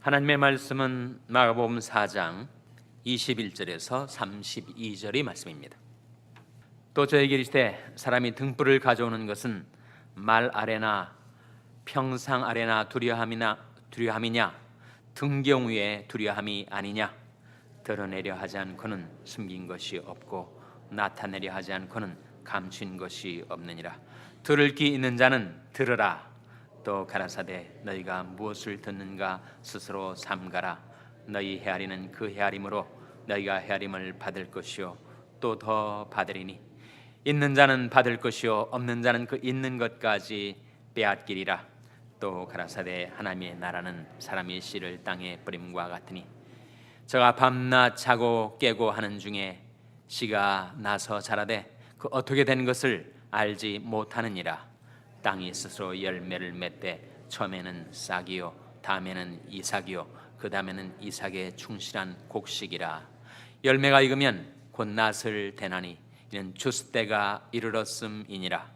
하나님의 말씀은 마가복음 4장 21절에서 32절의 말씀입니다. 또 저에게 이르시되 사람이 등불을 가져오는 것은 말 아래나 평상 아래나 두려함이나 두려함이냐 등경 위에 두려함이 아니냐 드러내려 하지 않고는 숨긴 것이 없고 나타내려 하지 않고는 감춘 것이 없느니라 들을 귀 있는 자는 들으라 또 가라사대 너희가 무엇을 듣는가? 스스로 삼가라. 너희 헤아리는 그 헤아림으로 너희가 헤아림을 받을 것이요 또 더 받으리니. 있는 자는 받을 것이요 없는 자는 그 있는 것까지 빼앗기리라. 또 가라사대 하나님의 나라는 사람의 씨를 땅에 뿌림과 같으니. 저가 밤낮 자고 깨고 하는 중에 씨가 나서 자라되 그 어떻게 된 것을 알지 못하느니라 땅이 스스로 열매를 맺되 처음에는 싹이요 다음에는 이삭이요 그 다음에는 이삭의 충실한 곡식이라. 열매가 익으면 곧 낫을 대나니 이는 주스 때가 이르렀음이니라.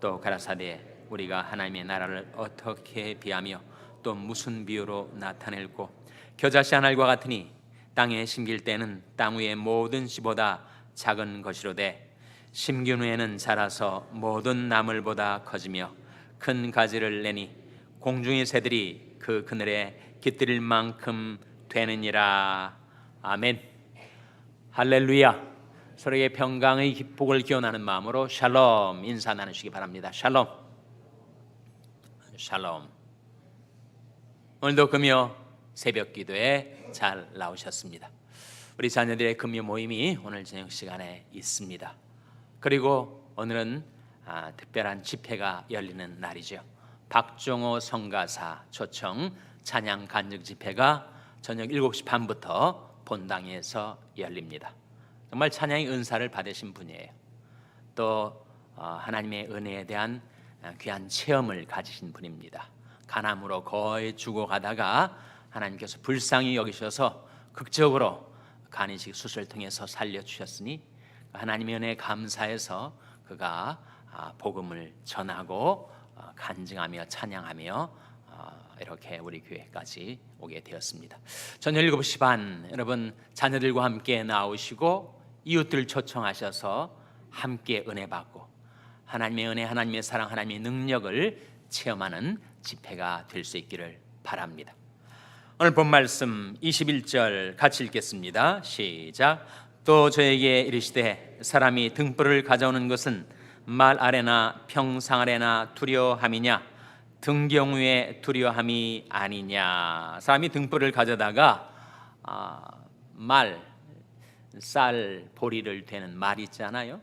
또 가라사대 우리가 하나님의 나라를 어떻게 비하며 또 무슨 비유로 나타낼고 겨자씨 한 알과 같으니 땅에 심길 때는 땅 위의 모든 씨보다 작은 것이로되 심긴 후에는 자라서 모든 나물보다 커지며 큰 가지를 내니 공중의 새들이 그 그늘에 깃들일 만큼 되느니라. 아멘. 할렐루야. 서로에게 평강의 기복을 기원하는 마음으로 샬롬 인사 나누시기 바랍니다. 샬롬. 샬롬. 오늘도 금요 새벽 기도에 잘 나오셨습니다. 우리 자녀들의 금요 모임이 오늘 저녁 시간에 있습니다 그리고 오늘은 아, 특별한 집회가 열리는 날이죠. 박종호 성가사 초청 찬양 간증 집회가 저녁 7시 반부터 본당에서 열립니다. 정말 찬양의 은사를 받으신 분이에요. 또 어, 하나님의 은혜에 대한 아, 귀한 체험을 가지신 분입니다. 가남으로 거의 죽어가다가 하나님께서 불쌍히 여기셔서 극적으로 간이식 수술을 통해서 살려주셨으니 하나님의 은혜에 감사해서 그가 아, 복음을 전하고 어, 간증하며 찬양하며 어, 이렇게 우리 교회까지 오게 되었습니다. 저녁 7시 반 여러분 자녀들과 함께 나오시고 이웃들 초청하셔서 함께 은혜 받고 하나님의 은혜, 하나님의 사랑, 하나님의 능력을 체험하는 집회가 될 수 있기를 바랍니다. 오늘 본 말씀 21절 같이 읽겠습니다. 시작. 또 저에게 이르시되 사람이 등불을 가져오는 것은 말 아래나 평상 아래나 두려함이냐? 등경우에 두려함이 아니냐? 사람이 등불을 가져다가 아, 말, 쌀, 보리를 되는 말 있잖아요?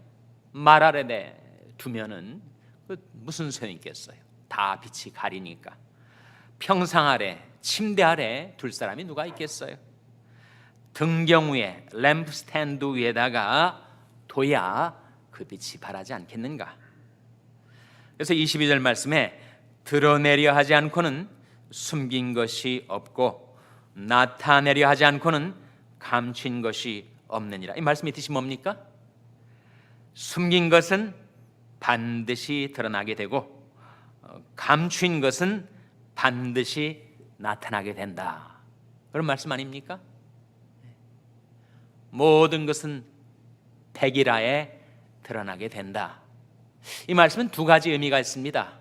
말 아래 두면은 그 무슨 소용이 있겠어요? 다 빛이 가리니까. 평상 아래 침대 아래 둘 사람이 누가 있겠어요 등경 위에 램프 스탠드 위에다가 둬야 그 빛이 바라지 않겠는가? 그래서 22절 말씀에 드러내려 하지 않고는 숨긴 것이 없고 나타내려 하지 않고는 감춘 것이 없느니라. 이 말씀의 뜻이 뭡니까? 숨긴 것은 반드시 드러나게 되고 어, 감춘 것은 반드시 나타나게 된다. 그런 말씀 아닙니까? 모든 것은 백일하에 드러나게 된다. 이 말씀은 두 가지 의미가 있습니다.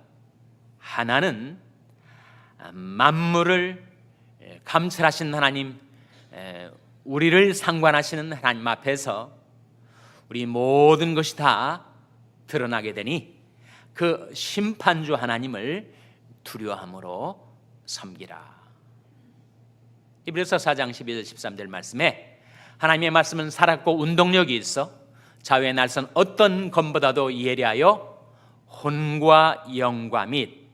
하나는 만물을 감찰하신 하나님, 우리를 상관하시는 하나님 앞에서 우리 모든 것이 다 드러나게 되니 그 심판주 하나님을 두려함으로 섬기라. 이브리서 4장 12절 13절 말씀에 하나님의 말씀은 살았고 운동력이 있어 자유의 날선 어떤 검보다도 예리하여 혼과 영과 및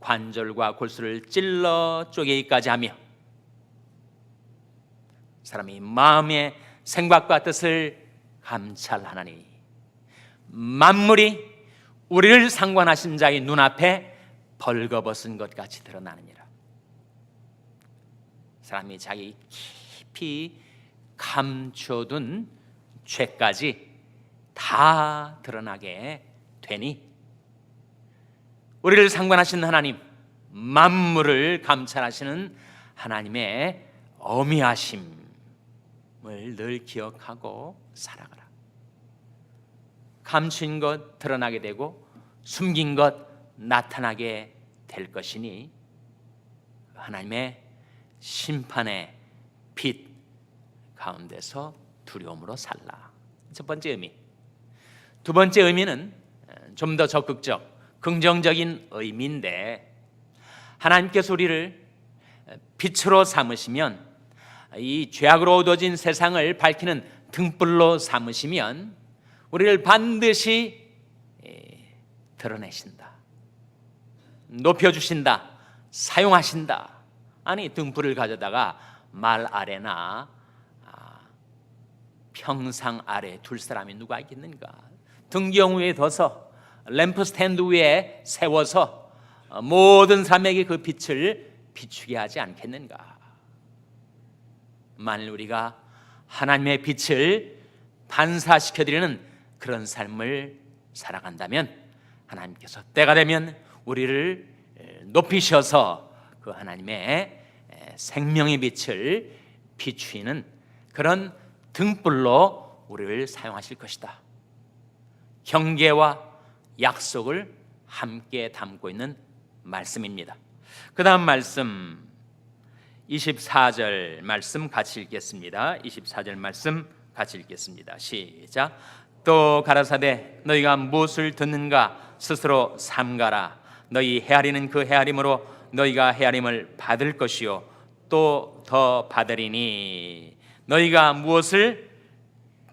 관절과 골수를 찔러 쪼개기까지 하며 사람이 마음의 생각과 뜻을 감찰하나니 만물이 우리를 상관하신 자의 눈앞에 벌거벗은 것 같이 드러나느니라. 사람이 자기 깊이 감춰둔 죄까지 다 드러나게 되니 우리를 상관하신 하나님 만물을 감찰하시는 하나님의 어미하심을 늘 기억하고 살아가라. 감춘 것 드러나게 되고 숨긴 것 나타나게 될 것이니 하나님의 심판의 빛 가운데서 두려움으로 살라. 첫 번째 의미. 두 번째 의미는 좀 더 적극적, 긍정적인 의미인데 하나님께서 우리를 빛으로 삼으시면 이 죄악으로 어두워진 세상을 밝히는 등불로 삼으시면 우리를 반드시 예, 드러내신다. 높여 주신다. 사용하신다. 아니 등불을 가져다가 말 아래나 아, 평상 아래 둘 사람이 누가 있겠는가? 등경 위에 둬서 램프 스탠드 위에 세워서 어, 모든 사람에게 그 빛을 비추게 하지 않겠는가? 만일 우리가 하나님의 빛을 반사시켜 드리는 그런 삶을 살아간다면 하나님께서 때가 되면 우리를 에, 높이셔서 그 하나님의 에, 생명의 빛을 비추이는 그런 등불로 우리를 사용하실 것이다. 경계와 약속을 함께 담고 있는 말씀입니다. 그 다음 말씀 24절 말씀 같이 읽겠습니다. 24절 말씀 같이 읽겠습니다. 시작. 또 가라사대 너희가 무엇을 듣는가 스스로 삼가라. 너희 헤아리는 그 헤아림으로 너희가 헤아림을 받을 것이요 또 더 받으리니 너희가 무엇을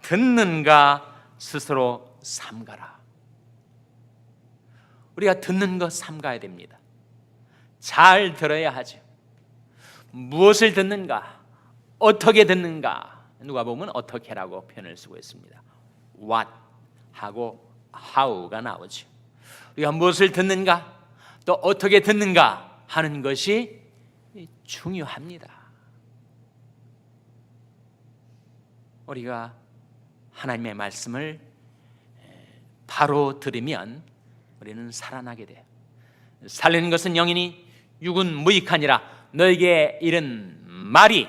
듣는가 스스로 삼가라. 우리가 듣는 것 삼가야 됩니다. 잘 들어야 하죠. 무엇을 듣는가? 어떻게 듣는가? 누가 보면 어떻게라고 표현을 쓰고 있습니다. what 하고 how가 나오죠. 우리가 무엇을 듣는가? 또 어떻게 듣는가 하는 것이 중요합니다. 우리가 하나님의 말씀을 바로 들으면 우리는 살아나게 돼요. 살리는 것은 영이니 육은 무익하니라 너에게 이른 말이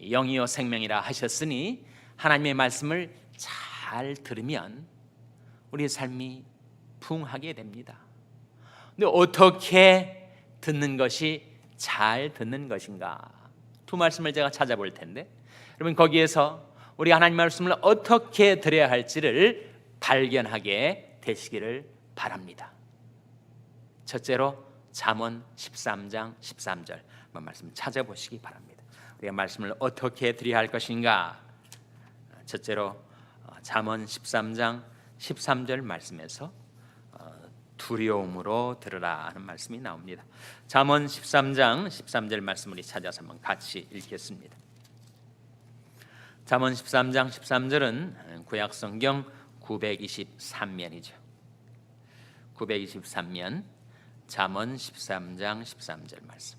영이요 생명이라 하셨으니 하나님의 말씀을 잘 들으면 우리의 삶이 부흥하게 됩니다. 근데 어떻게 듣는 것이 잘 듣는 것인가? 두 말씀을 제가 찾아볼 텐데 여러분 거기에서 우리 하나님 말씀을 어떻게 들어야 할지를 발견하게 되시기를 바랍니다. 첫째로 잠언 13장 13절 한번 말씀 찾아보시기 바랍니다. 우리가 말씀을 어떻게 드려야 할 것인가? 첫째로 어, 잠언 13장 13절 말씀에서 어, 두려움으로 들으라 하는 말씀이 나옵니다. 잠언 13장 13절 말씀 우리 찾아서 한번 같이 읽겠습니다. 잠언 13장 13절은 구약 성경 923면이죠. 923면 잠언 13장 13절 말씀.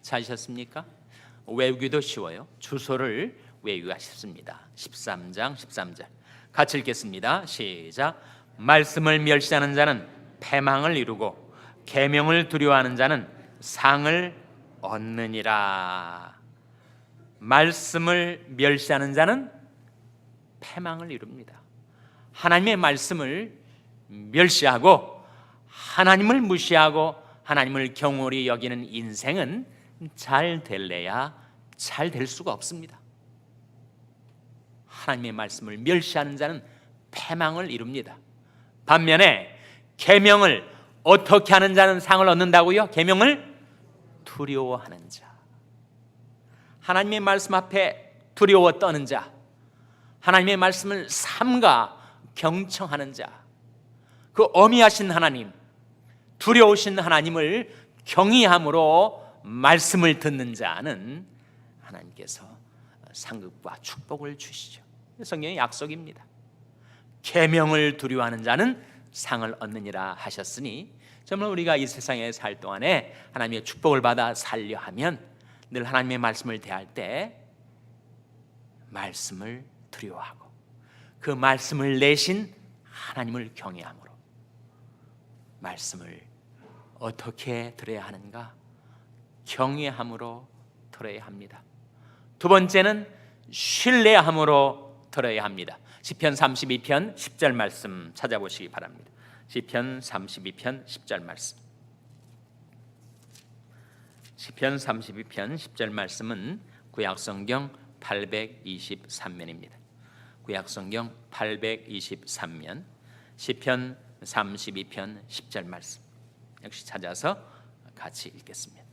찾으셨습니까? 외우기도 쉬워요. 주소를 외우기가 쉽습니다. 13장 13절. 같이 읽겠습니다. 시작. 말씀을 멸시하는 자는 패망을 이루고 계명을 두려워하는 자는 상을 얻느니라. 말씀을 멸시하는 자는 패망을 이룹니다. 하나님의 말씀을 멸시하고 하나님을 무시하고 하나님을 경홀히 여기는 인생은 잘 될래야 잘 될 수가 없습니다. 하나님의 말씀을 멸시하는 자는 패망을 이룹니다. 반면에 계명을 어떻게 하는 자는 상을 얻는다고요? 계명을 두려워하는 자. 하나님의 말씀 앞에 두려워 떠는 자. 하나님의 말씀을 삼가 경청하는 자. 그 어미하신 하나님, 두려우신 하나님을 경외함으로 말씀을 듣는 자는 하나님께서 상급과 축복을 주시죠. 성경의 약속입니다. 계명을 두려워하는 자는 상을 얻느니라 하셨으니 정말 우리가 이 세상에 살 동안에 하나님의 축복을 받아 살려 하면 늘 하나님의 말씀을 대할 때 말씀을 두려워하고 그 말씀을 내신 하나님을 경외함으로 말씀을 어떻게 들어야 하는가 경외함으로 들어야 합니다. 두 번째는 신뢰함으로 들어야 합니다. 시편 32편 10절 말씀 찾아보시기 바랍니다. 시편 32편 10절 말씀. 시편 32편 10절 말씀은 구약 성경 823면입니다. 구약 성경 823면 시편 32편 10절 말씀. 역시 찾아서 같이 읽겠습니다.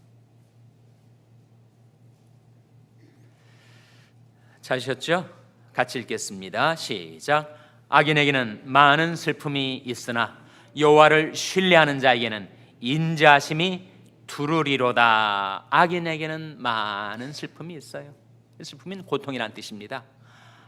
찾으셨죠? 같이 읽겠습니다. 시작. 악인에게는 많은 슬픔이 있으나 여호와를 신뢰하는 자에게는 인자심이 두루리로다. 악인에게는 많은 슬픔이 있어요. 슬픔은 고통이란 뜻입니다.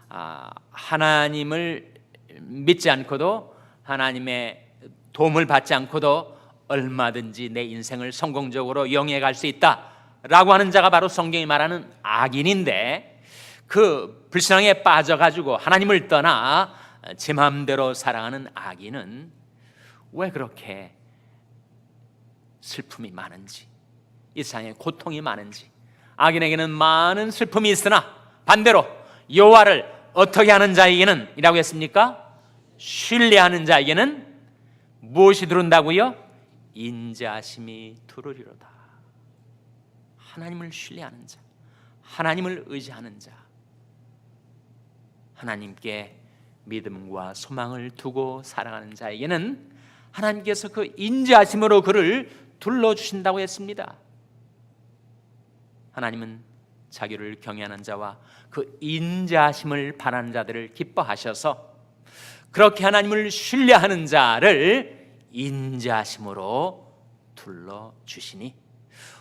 아, 하나님을 믿지 않고도 하나님의 도움을 받지 않고도 얼마든지 내 인생을 성공적으로 영위해 갈 수 있다라고 하는 자가 바로 성경이 말하는 악인인데 그 불신앙에 빠져가지고 하나님을 떠나 제 마음대로 살아가는 악인은 왜 그렇게 슬픔이 많은지 이 세상에 고통이 많은지 악인에게는 많은 슬픔이 있으나 반대로 여호와를 어떻게 하는 자에게는 이라고 했습니까? 신뢰하는 자에게는 무엇이 들어온다고요? 인자심이 두루리로다. 하나님을 신뢰하는 자, 하나님을 의지하는 자, 하나님께 믿음과 소망을 두고 살아가는 자에게는 하나님께서 그 인자심으로 그를 둘러 주신다고 했습니다. 하나님은 자기를 경외하는 자와 그 인자심을 바라는 자들을 기뻐하셔서 그렇게 하나님을 신뢰하는 자를 인자심으로 둘러 주시니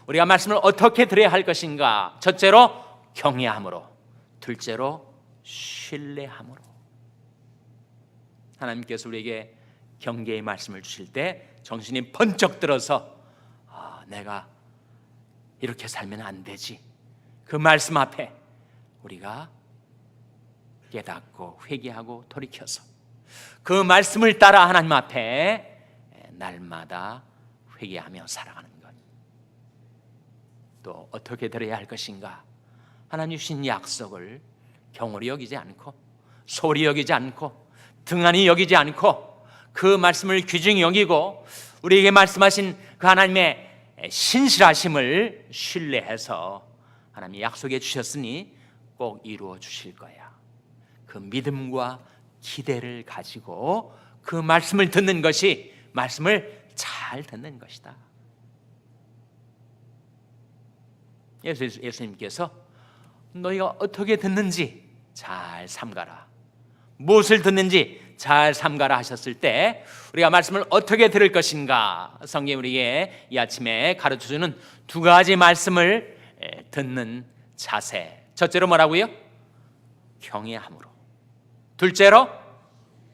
우리가 말씀을 어떻게 들어야 할 것인가? 첫째로 경외함으로, 둘째로 신뢰함으로. 하나님께서 우리에게 경계의 말씀을 주실 때 정신이 번쩍 들어서 아, 내가 이렇게 살면 안 되지. 그 말씀 앞에 우리가 깨닫고 회개하고 돌이켜서 그 말씀을 따라 하나님 앞에 날마다 회개하며 살아가는 것. 또 어떻게 들어야 할 것인가? 하나님 주신 약속을 경홀히 여기지 않고 소리 여기지 않고 등한히 여기지 않고 그 말씀을 귀중히 여기고 우리에게 말씀하신 그 하나님의 신실하심을 신뢰해서 하나님이 약속해 주셨으니 꼭 이루어 주실 거야. 그 믿음과 기대를 가지고 그 말씀을 듣는 것이 말씀을 잘 듣는 것이다. 예수, 예수님께서 너희가 어떻게 듣는지 잘 삼가라. 무엇을 듣는지 잘 삼가라 하셨을 때 우리가 말씀을 어떻게 들을 것인가 성경 우리에게 이 아침에 가르쳐 주는 두 가지 말씀을 듣는 자세. 첫째로 뭐라고요? 경외함으로. 둘째로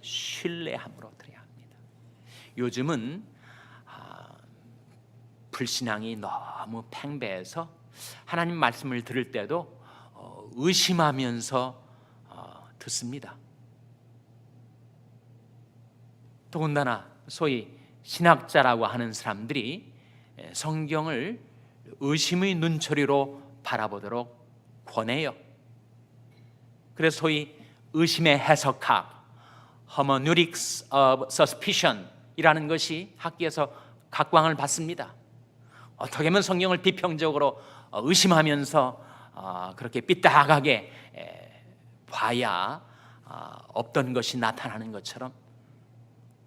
신뢰함으로 드려야 합니다. 요즘은 아, 불신앙이 너무 팽배해서 하나님 말씀을 들을 때도 어, 의심하면서 어, 듣습니다. 더군다나 소위 신학자라고 하는 사람들이 성경을 의심의 눈초리로 바라보도록 권해요. 그래서 소위 의심의 해석학, hermeneutics of suspicion이라는 것이 학계에서 각광을 받습니다. 어떻게 하면 성경을 비평적으로 의심하면서 어, 그렇게 삐딱하게 봐야 어, 없던 것이 나타나는 것처럼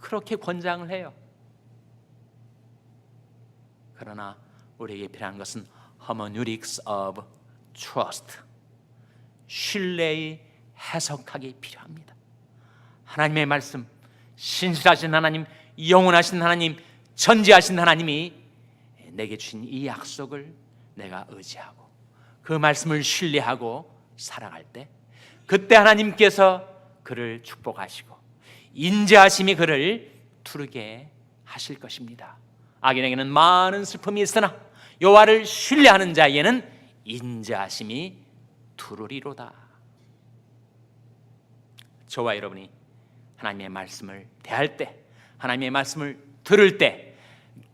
그렇게 권장을 해요. 그러나 우리에게 필요한 것은 hermeneutics of trust, 신뢰의 해석하기 필요합니다. 하나님의 말씀, 신실하신 하나님, 영원하신 하나님, 전지하신 하나님이 내게 주신 이 약속을 내가 의지하고 그 말씀을 신뢰하고 살아갈 때 그때 하나님께서 그를 축복하시고 인자하심이 그를 두르게 하실 것입니다. 악인에게는 많은 슬픔이 있으나 여호와를 신뢰하는 자에게는 인자하심이 두르리로다. 저와 여러분이 하나님의 말씀을 대할 때, 하나님의 말씀을 들을 때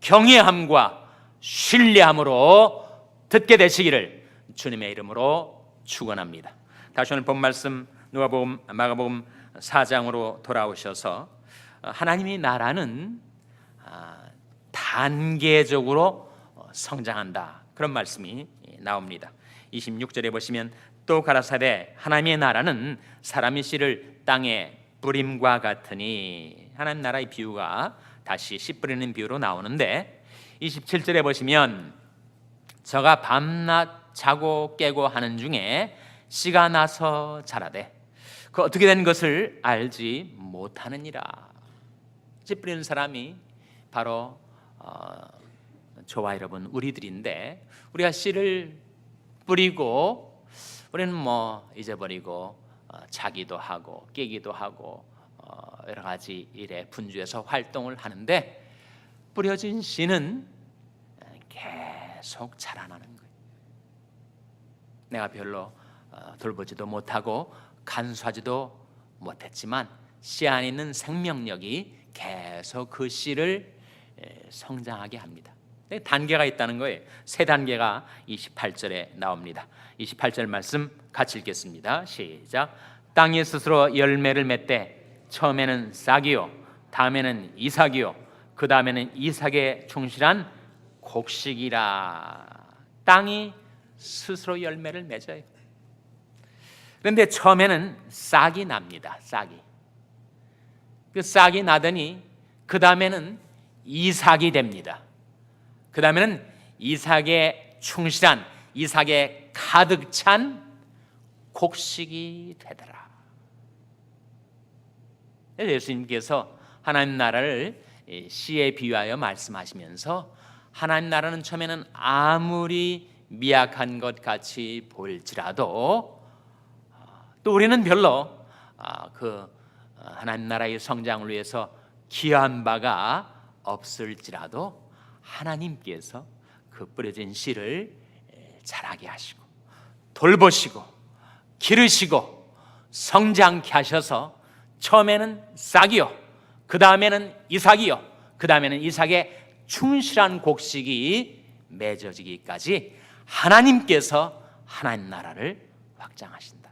경외함과 신뢰함으로 듣게 되시기를 주님의 이름으로 축원합니다. 다시 오늘 본 말씀 누가복음 마가복음 4장으로 돌아오셔서 하나님의 나라는 아, 단계적으로 어, 성장한다. 그런 말씀이 나옵니다. 26절에 보시면 또 가라사대 하나님의 나라는 사람의 씨를 땅에 뿌림과 같으니 하나님 나라의 비유가 다시 씨 뿌리는 비유로 나오는데 27절에 보시면 저가 밤낮 자고 깨고 하는 중에 씨가 나서 자라되 그 어떻게 된 것을 알지 못하느니라. 씨 뿌리는 사람이 바로 어, 저와 여러분 우리들인데 우리가 씨를 뿌리고 우리는 뭐 잊어버리고 어, 자기도 하고 깨기도 하고 어, 여러 가지 일에 분주해서 활동을 하는데 뿌려진 씨는 계속 자라나는 거예요. 내가 별로 어, 돌보지도 못하고 간수하지도 못했지만 씨 안에 있는 생명력이 계속 그 씨를 에, 성장하게 합니다. 네, 단계가 있다는 거예요. 세 단계가 28절에 나옵니다. 28절 말씀 같이 읽겠습니다. 시작. 땅이 스스로 열매를 맺되 처음에는 싹이요, 다음에는 이삭이요, 그 다음에는 이삭에 충실한 곡식이라. 땅이 스스로 열매를 맺어요. 그런데 처음에는 싹이 납니다. 싹이. 그 싹이 나더니 그 다음에는 이삭이 됩니다. 그 다음에는 이삭에 충실한 이삭에 가득 찬 곡식이 되더라. 예수님께서 하나님 나라를 시에 비유하여 말씀하시면서 하나님 나라는 처음에는 아무리 미약한 것 같이 보일지라도 또 우리는 별로 아, 그 하나님 나라의 성장을 위해서 기여한 바가 없을지라도 하나님께서 그 뿌려진 씨를 자라게 하시고 돌보시고 기르시고 성장케 하셔서 처음에는 싹이요 그 다음에는 이삭이요 그 다음에는 이삭의 충실한 곡식이 맺어지기까지 하나님께서 하나님 나라를 확장하신다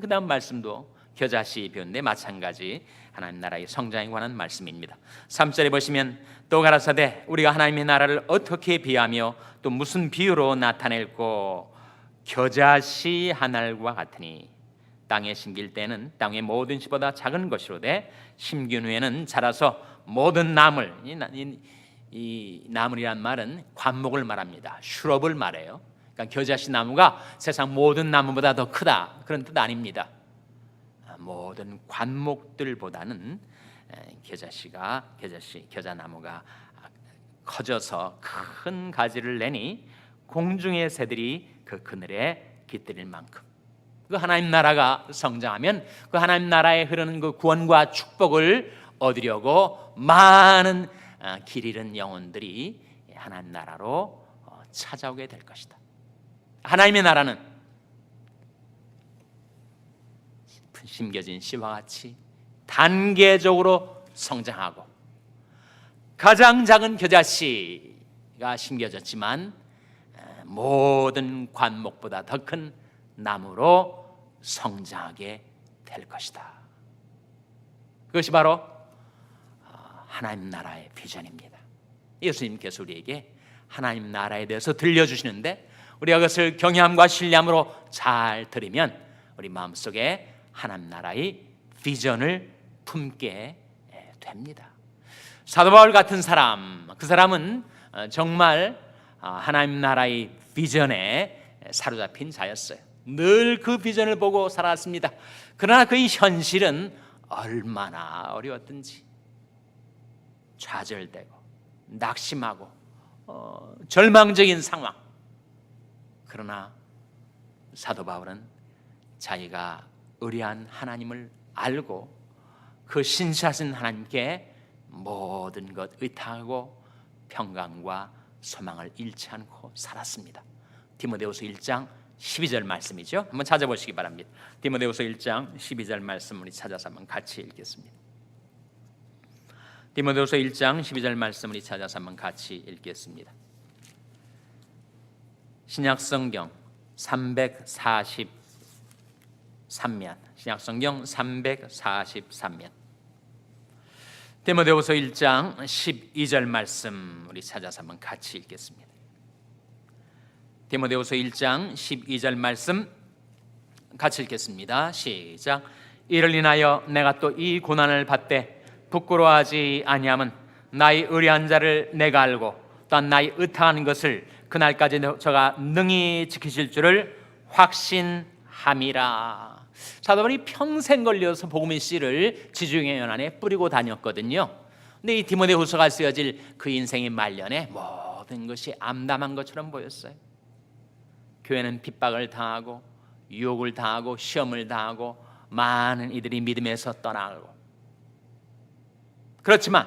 그 다음 말씀도 겨자씨 배운데 마찬가지 하나님 나라의 성장에 관한 말씀입니다 3절에 보시면 또 가라사대 우리가 하나님의 나라를 어떻게 비하며 또 무슨 비유로 나타낼고 겨자씨 한 알과 같으니 땅에 심길 때는 땅의 모든 씨보다 작은 것이로되 심긴 후에는 자라서 모든 나물 이, 이, 이 나물이란 말은 관목을 말합니다. 슈럽을 말해요. 그러니까 겨자씨 나무가 세상 모든 나무보다 더 크다 그런 뜻 아닙니다. 모든 관목들보다는 겨자씨가 겨자씨 겨자나무가 커져서 큰 가지를 내니 공중의 새들이 그 그늘에 깃들일 만큼 그 하나님 나라가 성장하면 그 하나님 나라에 흐르는 그 구원과 축복을 얻으려고 많은 길 잃은 영혼들이 하나님 나라로 어, 찾아오게 될 것이다. 하나님의 나라는 심겨진 씨와 같이 단계적으로 성장하고 가장 작은 겨자씨가 심겨졌지만 모든 관목보다 더 큰 나무로 성장하게 될 것이다. 그것이 바로 어, 하나님 나라의 비전입니다. 예수님께서 우리에게 하나님 나라에 대해서 들려주시는데 우리가 그것을 경외함과 신뢰함으로 잘 들으면 우리 마음속에 하나님 나라의 비전을 품게 됩니다. 사도 바울 같은 사람, 그 사람은 어, 정말 어, 하나님 나라의 비전에 사로잡힌 자였어요. 늘 그 비전을 보고 살았습니다. 그러나 그의 현실은 얼마나 어려웠든지 좌절되고 낙심하고 어, 절망적인 상황. 그러나 사도 바울은 자기가 의리한 하나님을 알고 그 신실하신 하나님께 모든 것 의탁하고 평강과 소망을 잃지 않고 살았습니다. 디모데후서 1장 12절 말씀이죠. 한번 찾아보시기 바랍니다. 디모데후서 1장 12절 말씀 우리 찾아서 한번 같이 읽겠습니다. 디모데후서 1장 12절 말씀 우리 찾아서 한번 같이 읽겠습니다. 신약 성경 343면 신약성경 343면 디모데후서 1장 12절 말씀 우리 찾아서 한번 같이 읽겠습니다. 디모데후서 1장 12절 말씀 같이 읽겠습니다. 시작. 이를 인하여 내가 또 이 고난을 받되 부끄러워하지 아니함은 나의 의리한 자를 내가 알고 또한 나의 의탁한 것을 그날까지 저가 능히 지키실 줄을 확신함이라. 사도바울이 평생 걸려서 복음의 씨를 지중해 연안에 뿌리고 다녔거든요. 근데 이 디모데후서가 쓰여질 그 인생의 말년에 모든 것이 암담한 것처럼 보였어요. 교회는 핍박을 당하고 유혹을 당하고 시험을 당하고 많은 이들이 믿음에서 떠나고 그렇지만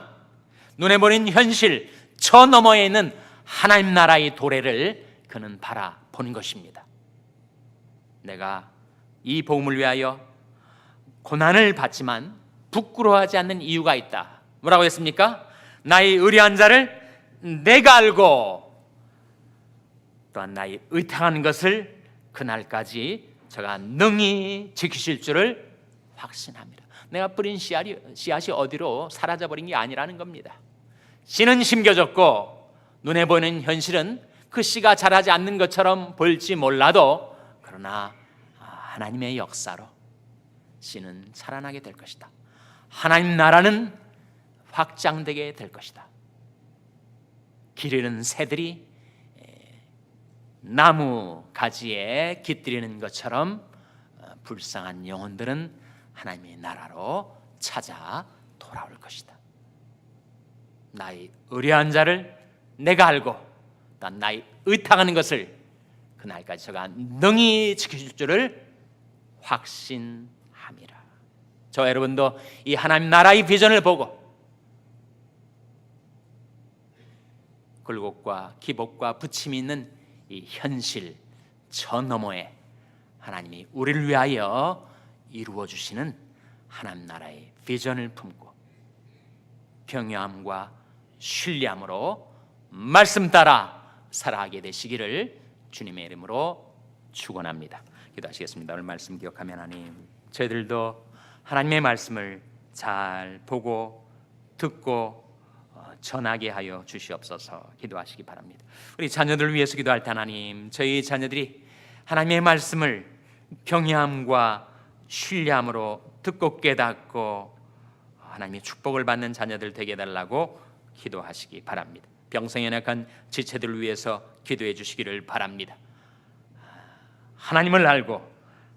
눈에 보이는 현실 저 너머에 있는 하나님 나라의 도래를 그는 바라보는 것입니다. 내가 이 복음을 위하여 고난을 받지만 부끄러워하지 않는 이유가 있다. 뭐라고 했습니까? 나의 의리한 자를 내가 알고 또한 나의 의탁한 것을 그날까지 제가 능히 지키실 줄을 확신합니다. 내가 뿌린 씨앗이, 씨앗이 어디로 사라져 버린 게 아니라는 겁니다. 씨는 심겨졌고 눈에 보이는 현실은 그 씨가 자라지 않는 것처럼 보일지 몰라도 그러나 하나님의 역사로 씨는 살아나게 될 것이다. 하나님 나라는 확장되게 될 것이다. 길 잃은 새들이 나무 가지에 깃들이는 것처럼 어, 불쌍한 영혼들은 하나님의 나라로 찾아 돌아올 것이다. 나의 의뢰한 자를 내가 알고 또 나의 의탁하는 것을 그날까지 저가 능히 지키실 줄을 확신함이라. 저 여러분도 이 하나님 나라의 비전을 보고 굴곡과 기복과 부침이 있는 이 현실 저 너머에 하나님이 우리를 위하여 이루어 주시는 하나님 나라의 비전을 품고 평야함과 신뢰함으로 말씀 따라 살아가게 되시기를 주님의 이름으로 축원합니다. 기도하시겠습니다. 오늘 말씀 기억하면 하나님 저희들도 하나님의 말씀을 잘 보고 듣고 어, 전하게 하여 주시옵소서 기도하시기 바랍니다. 우리 자녀들 위해서 기도할 때 하나님 저희 자녀들이 하나님의 말씀을 경외함과 신뢰함으로 듣고 깨닫고 하나님의 축복을 받는 자녀들 되게 해달라고 기도하시기 바랍니다. 병성 연약한 지체들을 위해서 기도해 주시기를 바랍니다. 하나님을 알고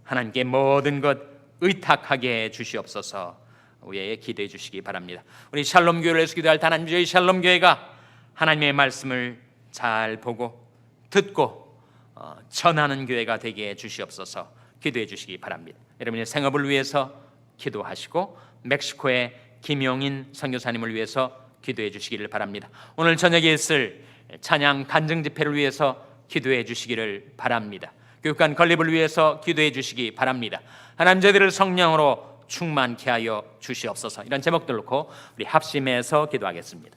하나님께 모든 것 의탁하게 해 주시옵소서. 위에 기도해 주시기 바랍니다. 우리 샬롬 교회를 해서 기도할 저희 샬롬 교회가 하나님의 말씀을 잘 보고 듣고 어, 전하는 교회가 되게 해 주시옵소서. 기도해 주시기 바랍니다. 여러분의 생업을 위해서 기도하시고 멕시코의 김용인 선교사님을 위해서 기도해 주시기를 바랍니다. 오늘 저녁에 있을 찬양 간증 집회를 위해서 기도해 주시기를 바랍니다. 교육관 건립을 위해서 기도해 주시기 바랍니다. 하나님 저희들을 성령으로 충만케 하여 주시옵소서. 이런 제목들 놓고 우리 합심해서 기도하겠습니다.